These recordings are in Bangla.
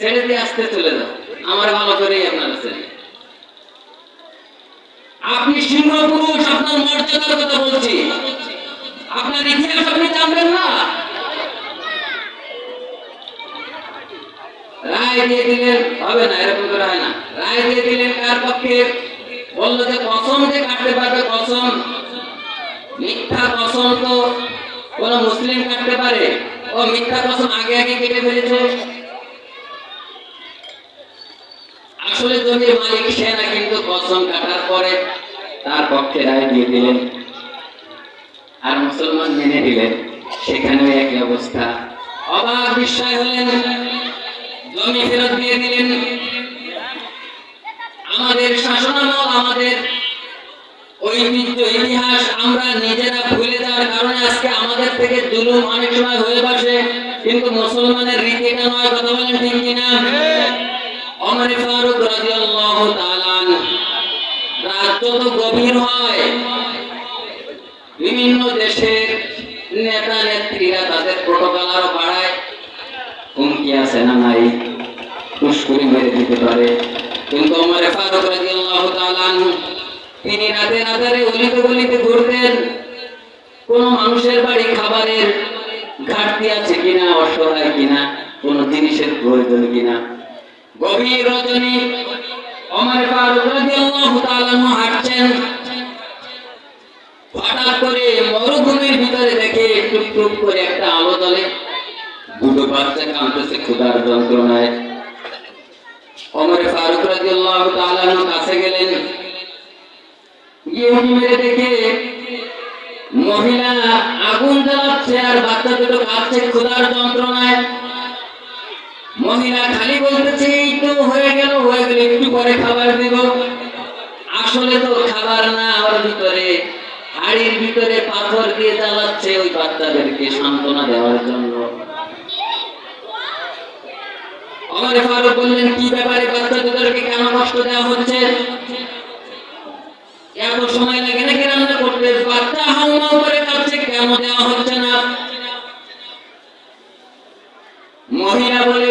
ছেড়ে আসতে চলে যাও আমার ভালো করেই আপনারা ছেড়ে আপনি সিংহ পুরুষ আপনার মর্যাদার কথা বলছি। আপনার ইতিহাস আপনি জানবেন না? রায় দিয়ে দিলেন, হবে না, এরকম করে হয় না। রায় দিয়ে দিলেন কার পক্ষে? বলল যে কসম যে কাটতে পারবে, কসম। মিথ্যা কসম তো কোন মুসলিম কাটতে পারে। ও মিথ্যা কসম আগে আগে কেটে ফেলেছে। আসলে জমির মালিক সে না কিন্তু কসম কাটার পরে তার পক্ষে রায় দিয়ে দিলেন আর মুসলমান মেনে দিলেন সেখানেও একই অবস্থা। অবাক বিস্ময় হলেন, জমি ফেরত দিয়ে দিলেন। আমাদের শাসনামল, আমাদের ঐতিহ্য, ইতিহাস আমরা নিজেরা ভুলে যাওয়ার কারণে আজকে আমাদের থেকে জুলুম অনেক সময় হয়ে বসে কিন্তু মুসলমানের রীতি এটা নয়, কথা বলেন ঠিক কিনা? অমর ফারুক রাদিয়াল্লাহু তাআলা। রাত যত গভীর হয়, বিভিন্ন দেশের নেতা, নেত্রীরা তাদের প্রোটোকল আরও বাড়ায়। হুমকি আছে না নাই? মুশকুরি মেরে দিতে পারে। কিন্তু ওমর ফারুক রাদিয়াল্লাহু তাআলা তিনি রাতে রাতে অলিতে গলিতে ঘুরতেন। কোন মানুষের বাড়ি খাবারের ঘাটতি আছে কিনা, অসহায় কিনা, কোন জিনিসের প্রয়োজন কিনা? গভীর রজনী ওমর ফারুক রাদিয়াল্লাহু তাআলা হাঁটছেন। হঠাৎ করে মরুভূমির ভিতরে দেখে টুক টুক করে একটা আলো জ্বলে। দুটো বাচ্চা কাঁদতেছে ক্ষুধার যন্ত্রণায়। ওমর ফারুক রাদিয়াল্লাহু তাআলা কাছে গেলেন। গিয়ে মেরে দেখে, মহিলা আগুন জ্বালাচ্ছে আর বাচ্চা দুটো কাঁদছে ক্ষুধার যন্ত্রণায়। মহিলা খালি বলতেছে তো হয়ে গেল হয়ে গেল একটু পরে খাবার দেব। আসলে তো খাবার না, ওর ভিতরে হাড়ির ভিতরে পাথর দিয়ে জ্বালাচ্ছে ওই বাচ্চাদেরকে সান্ত্বনা দেওয়ার জন্য। ফারুক বললেন, কি ব্যাপারে কেন কষ্ট দেওয়া হচ্ছে? এত সময় লাগে নাকি রান্না করতে? বাচ্চা হাউমাউ করে কাঁদছে কেন দেওয়া হচ্ছে না? মহিলা বলে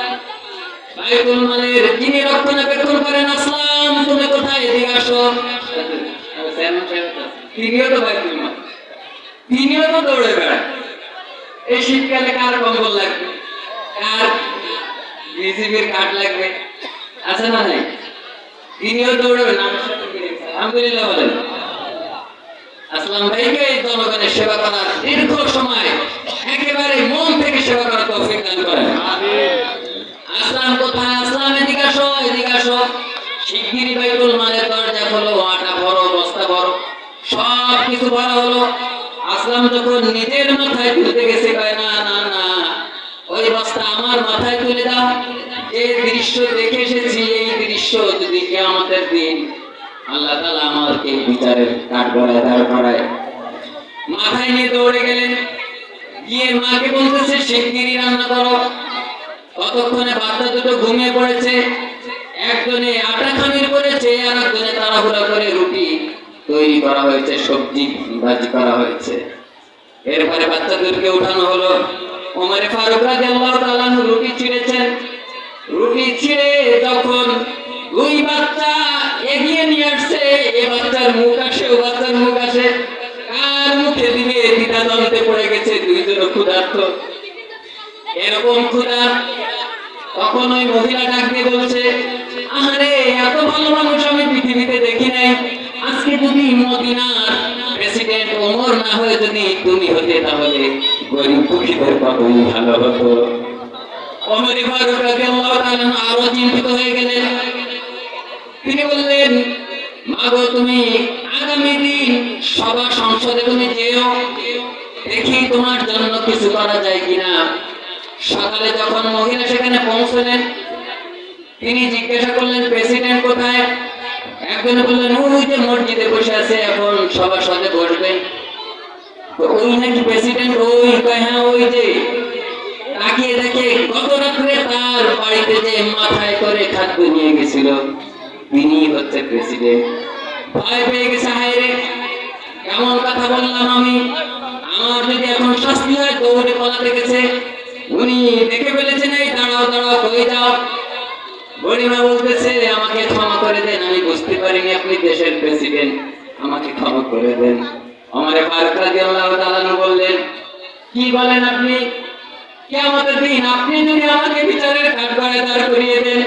আসলাম তুমি কোথায়? এদিকে আসো। তিনিও তো এই জনগণের সেবা করার দীর্ঘ সময়। একেবারে মন থেকে সেবা করার তৌফিক দান করেন। আসলাম কোথায়? আসলাম এদিকে আসো এদিকে আসো। শিগগিরই বাইতুল মালের দরজা খোলো আটা ভরো, বস্তা ভরো। সব কিছু ভরা হলো। আসলাম যখন নিজের মাথায় তুলতে গেছে, কয়, না না না, ওই বস্তা আমার মাথায় তুলে দাও। যে দৃশ্য দেখে এসেছি, এই দৃশ্য যদি আমাদের দিন আল্লাহ তালা আমাকে বিচারের কাঠ গড়ায় দাঁড় করায় মাথায় নিয়ে দৌড়ে গেলেন। গিয়ে মাকে বলতেছে, শিগগিরই রান্না করো। ততক্ষণে বাচ্চা দুটো ঘুমিয়ে পড়েছে? একজনে আটা খামির করেছে, আর একজনে তাড়াহুড়া করে রুটি তৈরি করা হয়েছে, সবজি ভাজি করা হয়েছে। এরপরে বাচ্চাদেরকে উঠানো হলো। ওমরে ফারুক রাদিয়াল্লাহু তাআলা রুটি ছিঁড়েছেন। রুটি ছিঁড়ে যখন দুই বাচ্চা এগিয়ে নিয়ে আসছে, এ বাচ্চার মুখ আসে, ও বাচ্চার মুখ আসে। কার মুখে দিবে দ্বিধা দ্বন্দ্বে পড়ে গেছে? দুইজনও ক্ষুধার্ত। এরকম ক্ষুধা তখন ওই মহিলা ডাক দিয়ে বলছে, আহারে, এত ভালো মানুষ আমি পৃথিবীতে দেখি নাই। আজকে মদিনার প্রেসিডেন্ট ওমর না হয়ে, যদি তুমি হতে, তাহলে গরিব দুঃখীদের ভালো হতো। আরও তিনি বললেন তুমি আগামী দিন সভা সংসদে তুমি যেও, দেখি তোমার জন্য কিছু করা যায় কিনা। সকালে যখন মহিলা সেখানে পৌঁছলেন, তিনি জিজ্ঞাসা করলেন, প্রেসিডেন্ট কোথায়? একজন বললেন, ওই যে মসজিদে বসে আছে, এখন সবার সাথে বসবেন ওই নাকি প্রেসিডেন্ট? ওই হ্যাঁ ওই যে। তাকিয়ে দেখে গত রাত্রে তার বাড়িতে যে মাথায় করে খাদ্য নিয়ে গেছিল, তিনি হচ্ছে প্রেসিডেন্ট। ভয় পেয়ে গেছে, হায় রে, কেমন কথা বললাম আমি? আমার যদি এখন শাস্তি হয়, দৌড়ে পালাতে গেছে। উনি দেখে ফেলেছেন, এই দাঁড়াও দাঁড়াও, কই যাও? গরিমা বলতেছে, আমাকে ক্ষমা করে দেন, আমি বুঝতে পারিনি আপনি দেশের প্রেসিডেন্ট আমাকে ক্ষমা করে দেন। আমার ফারুক রাদিয়াল্লাহু তাআলা বললেন, কি বলেন আপনি? কিয়ামতের দিন আপনি যদি আমাকে বিচারের কাঠগড়ায় দাঁড় করিয়ে দেন,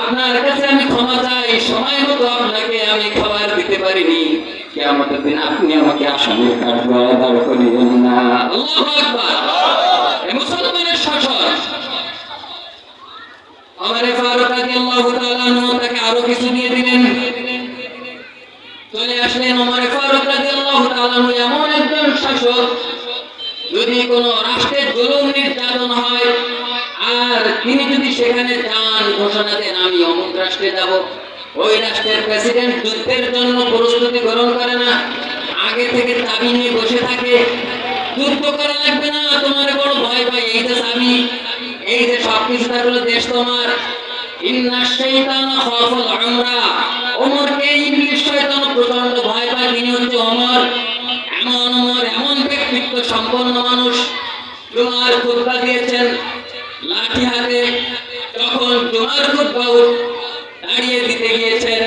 আপনার কাছে আমি ক্ষমা চাই, সময় মতো আপনাকে আমি খাবার দিতে পারিনি। কিয়ামতের দিন আপনি আমাকে আসামির কাঠগড়ায় দাঁড় করিয়েন না। আল্লাহু আকবার এ মুসলমানের শাসন আমার ফারুক রাদিয়াল্লাহু তাআলা তাকে আরও কিছু দিয়ে দিলেন। চলে আসলেন ওমর ফারুক রাদিয়াল্লাহু তাআলা এমন একজন শাসক, যদি কোনো রাষ্ট্রের জুলুম নির্যাতন হয়, আর তিনি যদি সেখানে যান, ঘোষণা দেন, আমি অমুক রাষ্ট্রে যাব। ওই রাষ্ট্রের প্রেসিডেন্ট যুদ্ধের জন্য প্রস্তুতি গ্রহণ করে না। আগে থেকে চাবি নিয়ে বসে থাকে। যুদ্ধ করা লাগবে না, তোমার বড় ভয় পাই এই যে চাবি। এই যে সবকিছু দেশ তোমার, ইন্না শাইতান খাফাল আমরা। ওমরকে ইবলিস শয়তান প্রচণ্ড ভয় পায় এমন এমন ব্যক্তিত্ব, সম্পন্ন মানুষ। তোমার খুতবা দিয়েছেন লাঠি হাতে। তখন তোমার খুতবা দাঁড়িয়ে দিতে গিয়েছেন,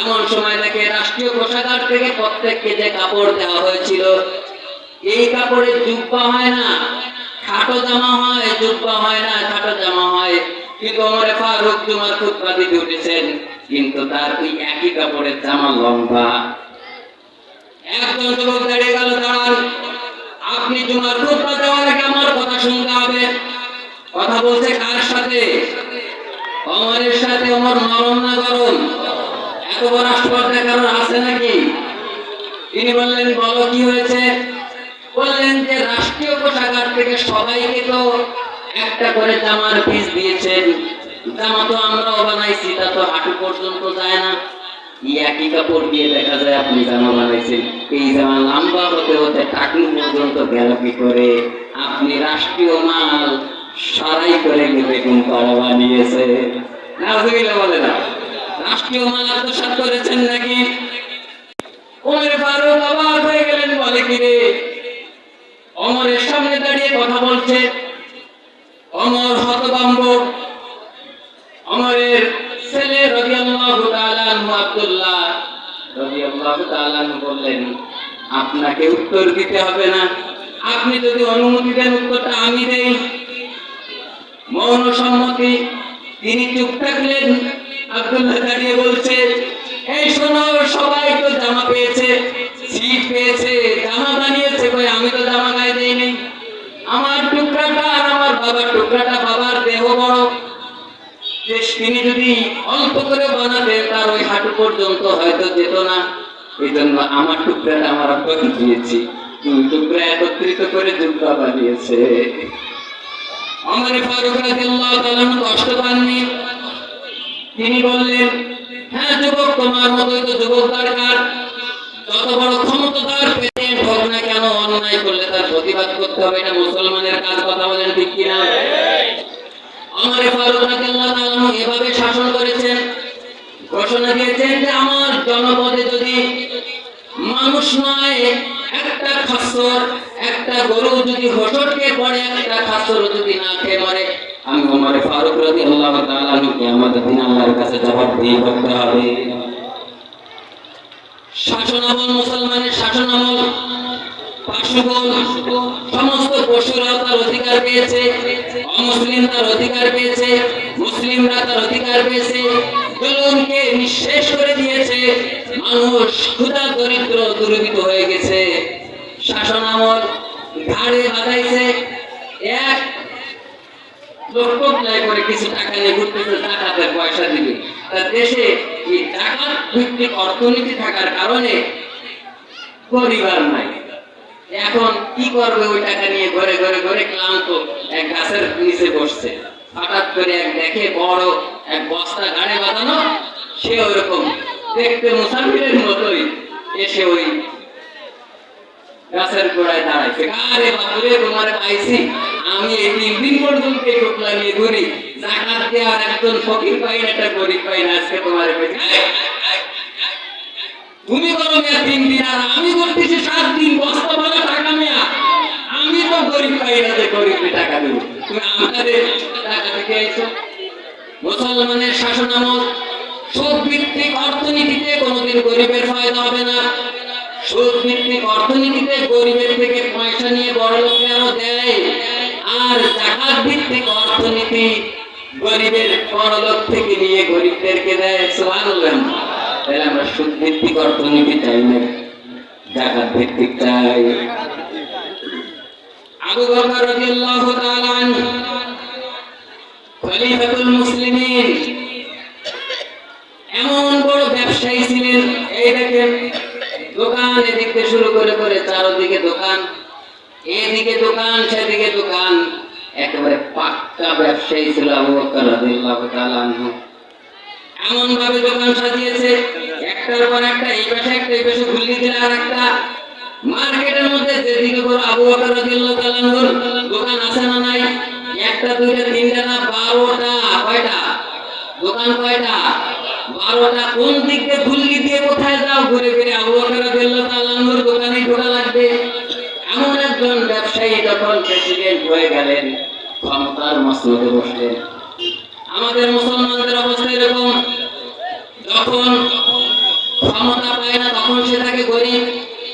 এমন সময় তাকে রাষ্ট্রীয় কোষাগার থেকে প্রত্যেককে যে কাপড় দেওয়া হয়েছিল, এই কাপড়ে জুব্বা হয় না। খাটো জামা হয় হয় না খাটো জামা হয় কিন্তু ফারুক উঠেছেন? কিন্তু তার ওই একই কাপড়ের জামা লম্বা। একজন যুবক দাঁড়িয়ে গেল আপনি আগে আমার কথা শুনতে হবে। কথা বলছে কার সাথে? অমরের সাথে অমর নরম না গরম? এত বড় রাষ্ট্রপতি কারণ আছে নাকি? তিনি বললেন, বলো কি হয়েছে? বললেন যে রাষ্ট্রীয় কোষাগার থেকে সবাইকে তো একটা করে জামার পিস দিয়েছেন। জামা তো আমরাও বানাইছি, তা তো হাঁটু পর্যন্ত যায় না। একই কাপড় দিয়ে দেখা যায় আপনি জামা বানাইছেন। এই জামা লম্বা হতে হতে পর্যন্ত করে? আপনি রাষ্ট্রীয় মাল সারাই করে বেগুন বানিয়েছে। বলে না রাষ্ট্রীয় মাল আত্মসাৎ করেছেন নাকি? ওমর ফারুক হয়ে গেলেন, বলে কি রে? অমরের সামনে দাঁড়িয়ে কথা বলছে। অমর হতভম্ব। অমরের ছেলে আব্দুল্লাহ বললেন, আপনাকে উত্তর দিতে হবে না। আপনি যদি অনুমতি দেন উত্তরটা আমি দেই। মৌন সম্মতি। তিনি চুপ থাকলেন। আব্দুল্লাহ দাঁড়িয়ে বলছে, এই শোনো, সবাই তো জামা পেয়েছে, সিট পেয়েছে কই আমি তো জামা গায়ে দেইনি আমার টুকরাটা আর আমার বাবার টুকরাটা বাবার দেহ বড়। যে তিনি যদি অল্প করে বানাতেন তার ওই হাঁটু পর্যন্ত হয়তো যেত না। এই জন্য আমার টুকরাটা আমার আব্বাকে দিয়েছি। দুই টুকরা একত্রিত করে জুব্বা বানিয়েছে। আমার ফারুক রাদিয়াল্লাহু তাআলা কষ্ট পাননি। তিনি বললেন হ্যাঁ যুবক, তোমার মতোই তো যুবক দরকার। যত বড় ক্ষমতাদার না কেন? অন্যায় করলে তার প্রতিবাদ করতে হবে। এটা মুসলমানের কাজ, কথা বলেন ঠিক কিনা? আমার ফারুক রাদিয়াল্লাহু এভাবে শাসন করেছেন, ঘোষণা দিয়েছেন যে আমার জনপদে যদি মানুষ নয়, একটা খাসর, একটা গরু যদি হোসটকে পড়ে, একটা খাসর যদি না খেয়ে মরে, আমি ওমর ফারুক রাদিয়াল্লাহু তাআলা কে আমাদের দিন আল্লাহর কাছে জবাবদিহি করতে হবে। শাসনামল মুসলমানের শাসনামল সমস্ত পশুরাও তার অধিকার পেয়েছে, অমুসলিম তার অধিকার পেয়েছে, মুসলিমরা তার অধিকার পেয়েছে। জুলুমকে নিঃশেষ করে দিয়েছে, মানুষ ক্ষুধা, দরিদ্র দুর্বৃত হয়ে গেছে। শাসনামল ঘাড়ে বাঁধাইছে। এক লক্ষ ব্যয় করে কিছু টাকা নিয়ে ঘুরতেছে ডাকাতের পয়সা দিবে। তার দেশে এই ডাকাত ভিত্তিক অর্থনীতি থাকার কারণে পরিবার নাই। এখন কি করবে ওই টাকা নিয়ে ঘরে ঘরে ঘরে ক্লান্ত? এক গাছের নিচে বসছে। হঠাৎ করে এক দেখে বড় এক বস্তা গাড়ে বাঁধানো, সে ওরকম। দেখতে মুসাফিরের মতোই। এসে ওই গাছের দাঁড়াইছে আমি এই তিন দিন পর্যন্ত গরিব আজকে তোমার তুমি করো মেয়া তিন দিন, আর আমি করতেছি সাত দিন, বস্তা ভরা টাকা মেয়া আমি তো গরিব পাই না যে গরিবকে টাকা দেবো। তুমি আমাদের টাকা থেকে আইছো মুসলমানের শাসন আমল সুদ ভিত্তিক অর্থনীতিতে কোনোদিন গরিবের ফায়দা হবে না। সুদ ভিত্তিক অর্থনীতিতে গরিবের থেকে পয়সা নিয়ে বড় লোককে আরও দেয়? আর জাকাত ভিত্তিক অর্থনীতি গরিবের বড় লোক থেকে নিয়ে গরিবদেরকে দেয়? সুবহানাল্লাহ। তাহলে আমরা সুদ ভিত্তিক অর্থনীতি চাই না? জাকাত ভিত্তিক চাই আবু বকর রাদিয়াল্লাহু তাআলা খলিফাতুল মুসলিমিন, এমন বড় ব্যবসায়ী ছিলেন, এই দেখেন, দোকান এদিক শুরু করে করে চারদিকে দোকান, এদিকে দোকান, সেদিকে দোকান, একেবারে পাক্কা ব্যবসায়ী ছিল আবু বকর রাদিয়াল্লাহু তাআলা এমন ভাবে দোকান সাজিয়েছে, একটার পর একটা, এই পাশে একটা, এই পাশে ঘুরিয়ে দিলে আর একটা মার্কেটের মধ্যে যেদিকে করে আবু বকর রাদিয়াল্লাহু দোকান আছে না নাই, একটা, দুইটা, তিনটা না, বারোটা, কয়টা? দোকান কয়টা? বারোটা। কোন দিকে ঘুরলি দিয়ে কোথায় যাও, ঘুরে ঘুরে আবু বকর রাদিয়াল্লাহু দোকানে ঢোকা লাগবে। এমন একজন ব্যবসায়ী যখন প্রেসিডেন্ট হয়ে গেলেন, ক্ষমতার মসনদে বসলেন। আমাদের মুসলমানদের অবস্থা এরকম। যখন ক্ষমতা পায় না, তখন সে থাকে গরিব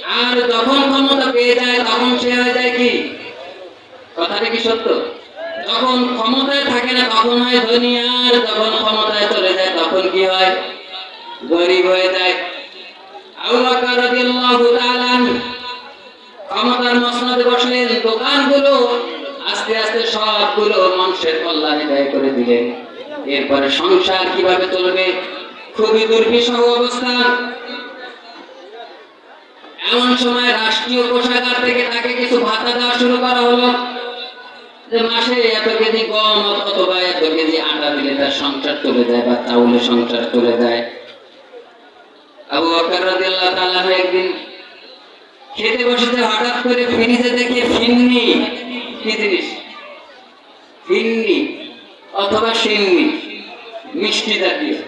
আর যখন ক্ষমতা পেয়ে যায়, তখন সে হয়ে যায় কি? কথাটা কি সত্য? যখন ক্ষমতায় থাকে না, তখন হয় ধনী, আর যখন ক্ষমতায় চলে যায়, তখন কি হয়? গরিব হয়ে যায়। ক্ষমতার বসলেন, দোকানগুলো আস্তে আস্তে সবগুলো মানুষের কল্যাণে ব্যয় করে দিলেন। এরপরে সংসার কীভাবে চলবে? খুবই দুর্বিষহ অবস্থা। এমন সময় রাষ্ট্রীয় কোষাগার থেকে তাকে কিছু ভাতা দেওয়া শুরু করা হলো। যে মাসে এত কেজি গম অথবা এত কেজি আটা দিলে তার সংসার চলে যায় বা চাউলের সংসার চলে যায়। আবু রাদিয়াল্লাহু তাআলা একদিন খেতে বসেছে, হঠাৎ করে ফ্রিজে দেখে ফিন্নি। কি জিনিস? ফিন্নি। অথবা সিন্নি মিষ্টি জাতীয়।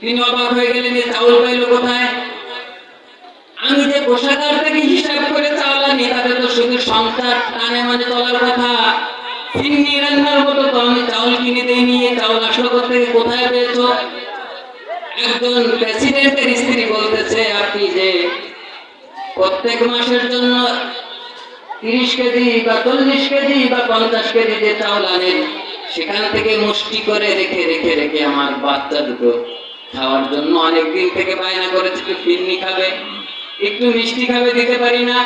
তিনি অবাক হয়ে গেলেন যে চাউল পাইলো কোথায়? আমি যে কোষাগার থেকে হিসাব করে চাউল আনি, তাতে তো শুধু সংসার টানে মানে চলার কথা। ফিন্নি রান্নার মতো তো আমি চাউল কিনে দেয়নি এই চাউল আসলো থেকে কোথায় পেয়েছ? একজন প্রেসিডেন্টের স্ত্রী বলতেছে, আপনি যে প্রত্যেক মাসের জন্য তিরিশ কেজি বা চল্লিশ কেজি বা পঞ্চাশ কেজি যে চাউল আনেন সেখান থেকে মুষ্টি করে রেখে রেখে রেখে আমার বাচ্চা দুটো খাওয়ার জন্য অনেক দিন থেকে বায়না করেছে, একটু ফিরনি খাবে, একটু মিষ্টি খাবে দিতে পারি না।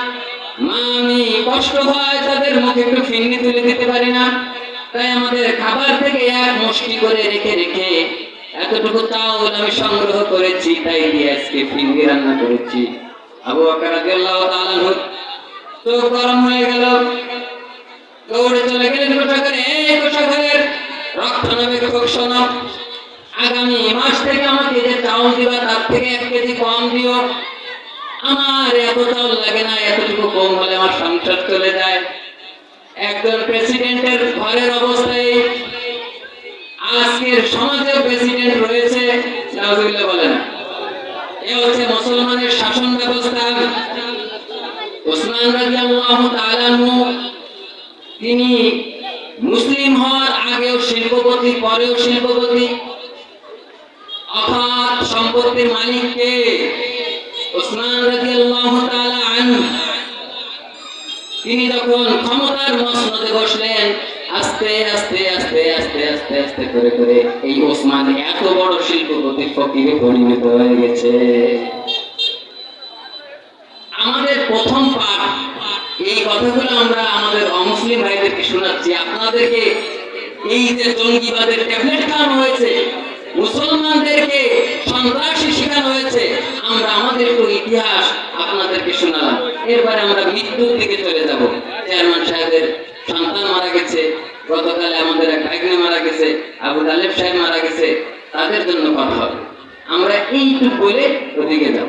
মা, আমি কষ্ট হয় তাদের মুখে একটু ফিরনি তুলে দিতে পারি না। তাই আমাদের খাবার থেকে এক মুষ্টি করে রেখে রেখে এতটুকু চাউল আমি সংগ্রহ করেছি, তাই দিয়ে আজকে ফিরনি রান্না করেছি। আবু আনহু, চোখ গরম হয়ে গেল। দৌড়ে চলে গেলেন কোষাঘরে এই কোষাঘরের রক্ষণাবেক্ষক শোনো আগামী মাস থেকে আমাকে যে চাউল দিবা, তার থেকে এক কেজি কম দিও। আমার এত চাউল লাগে না, এতটুকু কম হলে আমার সংসার চলে যায়। একজন প্রেসিডেন্টের ঘরের অবস্থায় আজকের সমাজের প্রেসিডেন্ট রয়েছে নাউজুবিল্লাহ বলে এ হচ্ছে মুসলমানের শাসন ব্যবস্থা। ওসমান রাদিয়াল্লাহু তাআলা তিনি মুসলিম হওয়ার আগেও শিল্পপতি, পরেও শিল্পপতি। অফাত সম্পত্তির মালিক কে ওসমান রাদিয়াল্লাহু তাআলা আনহু, তিনি যখন ক্ষমতার মসনদে বসলেন, আস্তে আস্তে আস্তে আস্তে আস্তে আস্তে করে করে এই ওসমান এত বড় শিল্পপতি ফকিরে পরিণত হয়ে গেছে। আমাদের প্রথম পাঠ এই কথাগুলো আমরা আমাদের অমুসলিম ভাইদেরকে শোনাচ্ছি। আপনাদেরকে এই যে জঙ্গিবাদের ট্যাবলেট খাওয়ানো হয়েছে, মুসলমানদেরকে সন্ত্রাসী শেখানো হয়েছে, আমরা আমাদের একটু ইতিহাস আপনাদেরকে শোনালাম। এরপরে আমরা মৃত্যুর দিকে চলে যাব। চেয়ারম্যান সাহেবের সন্তান মারা গেছে, গতকালে আমাদের এক গেছে, আবু তালেব সাহেব মারা গেছে, তাদের জন্য কথা হবে। আমরা এইটুকু বলে ওদিকে যাব।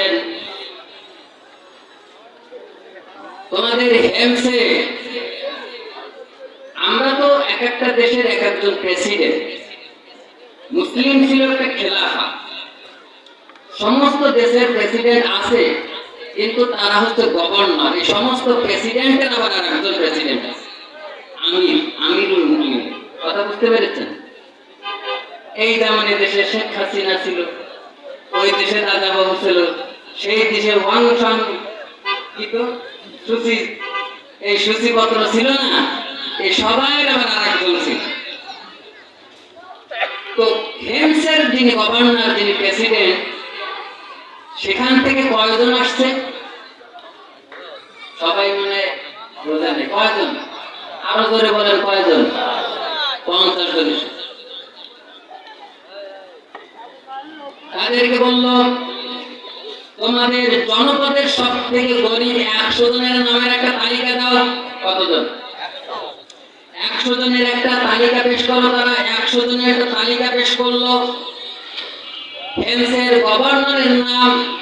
তোমাদের হেমসে আমরা তো এক একটা দেশের এক একজন প্রেসিডেন্ট মুসলিম ছিল একটা খেলাফা। সমস্ত দেশের প্রেসিডেন্ট আছে, কিন্তু তারা হচ্ছে গভর্নর এই সমস্ত প্রেসিডেন্টের আবার আর একজন প্রেসিডেন্ট আছে। আমির, আমিরুল মুমিন। কথা বুঝতে পেরেছেন? এই এই দেশে শেখ হাসিনা ছিল, ওই দেশে দাদা বাবু ছিল, সেই দেশে ওয়াং কি তো সূচি এই সূচিপত্র ছিল না, এই সবাই আবার আর একজন ছিল। তো হেমসের যিনি গভর্নর, যিনি প্রেসিডেন্ট, সেখান থেকে কয়জন আসছে? সবাই মনে বোঝা নেই কয়জন? আরও জোরে বলেন, কয়জন? পঞ্চাশ জন। তাদেরকে বলল তোমাদের জনপদের সব থেকে গরিব একশো জনের নামের একটা তালিকা দাও। কতজন? একশো জনের একটা তালিকা পেশ করো তারা। একশো জনের একটা তালিকা পেশ করল। ফ্রান্সের গভর্নরের নাম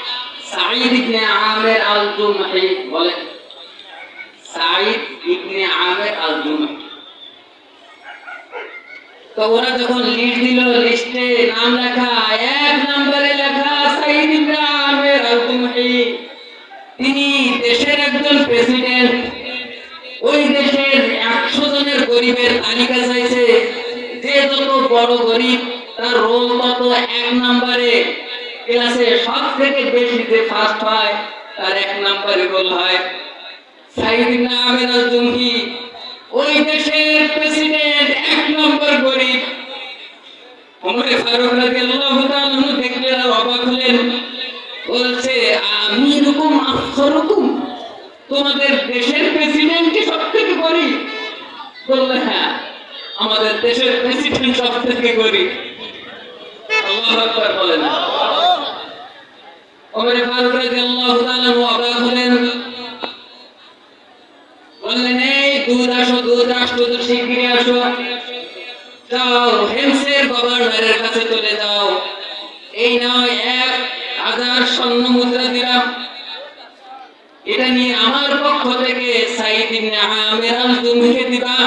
সাঈদ ইবনে আমের আল জুমহি বলেন সাঈদ ইবনে আমের আল জুমহি তো ওরা যখন লিস্ট দিল, লিস্টে নাম লেখা, এক নম্বরে লেখা সাঈদ ইবনে আমের তিনি দেশের একজন প্রেসিডেন্ট। ওই দেশের একশো জনের গরিবের তালিকা চাইছে, যে যত বড় গরিব, তার রোল তত এক নম্বরে। ক্লাসে সব থেকে বেশি যে ফার্স্ট হয়, তার এক নম্বরে রোল হয়। সাইদিন আহমেদ আল ওই দেশের প্রেসিডেন্ট এক নম্বর গরিব। ওমরে ফারুক রাদিয়াল্লাহু তাআলা দেখলে অবাক হলেন। বলছে, আমি এরকম তোমাদের দেশের প্রেসিডেন্ট কি সব থেকে গরিব? বললে হ্যাঁ আমাদের দেশের প্রেসিডেন্ট সব থেকে গরিব। আল্লাহু আকবার বলেন। ওমরে ফারুক রাদিয়াল্লাহু তাআলা অবাক হলেন বললেন এই দুধ আসো আসো দুধ শিগগিরই আসো। যাও, হেমসের গভর্নরের কাছে চলে যাও। এই নাও এক হাজার স্বর্ণ মুদ্রা দিলাম। এটা নিয়ে আমার পক্ষ থেকে সাইদ ইবনে আমের আল দিবা।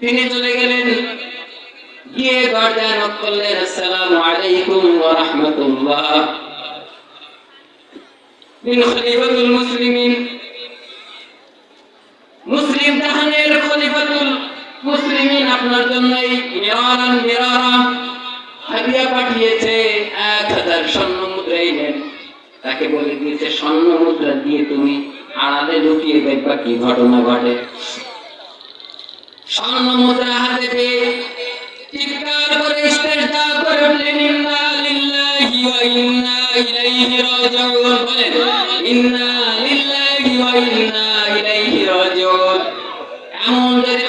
তিনি চলে গেলেন। গিয়ে দরজা নক করলেন, আসসালামু আলাইকুম ওয়া রাহমাতুল্লাহ। মুসলিম জাহানের খলিফাতুল মুসলিমিন আপনার জন্যই মেরারান মেরারা হাদিয়া পাঠিয়েছে এক হাজার স্বর্ণ মুদ্রাই নেন তাকে বলে দিয়েছে, স্বর্ণ মুদ্রা দিয়ে তুমি আড়ালে লুকিয়ে দেখবা কি ঘটনা ঘটে। স্বর্ণ মুদ্রা হাতে পেয়ে চিৎকার করে ইস্তেজদা করে উঠলেন ইন্না লিল্লাহি ওয়া ইন্না ইলাইহি রাজিউন। বলেন, ইন্না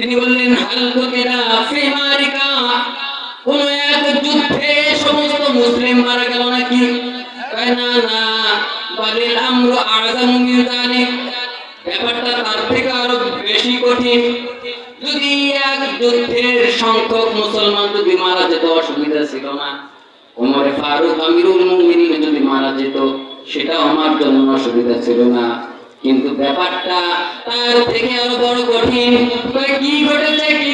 তিনি বললেন কোন এক যুদ্ধে সমস্ত মুসলিম মারা গেল নাকি? না না ব্যাপারটা তার থেকে আরও বেশি কঠিন। যদি এক যুদ্ধের সংখ্যক মুসলমান যদি মারা যেত, অসুবিধা ছিল না। ফারুক যদি মারা যেত সেটা আমার জন্য অসুবিধা ছিল না। কিন্তু ব্যাপারটা তার থেকে আরও বড় কঠিন কি ঘটেছে কি?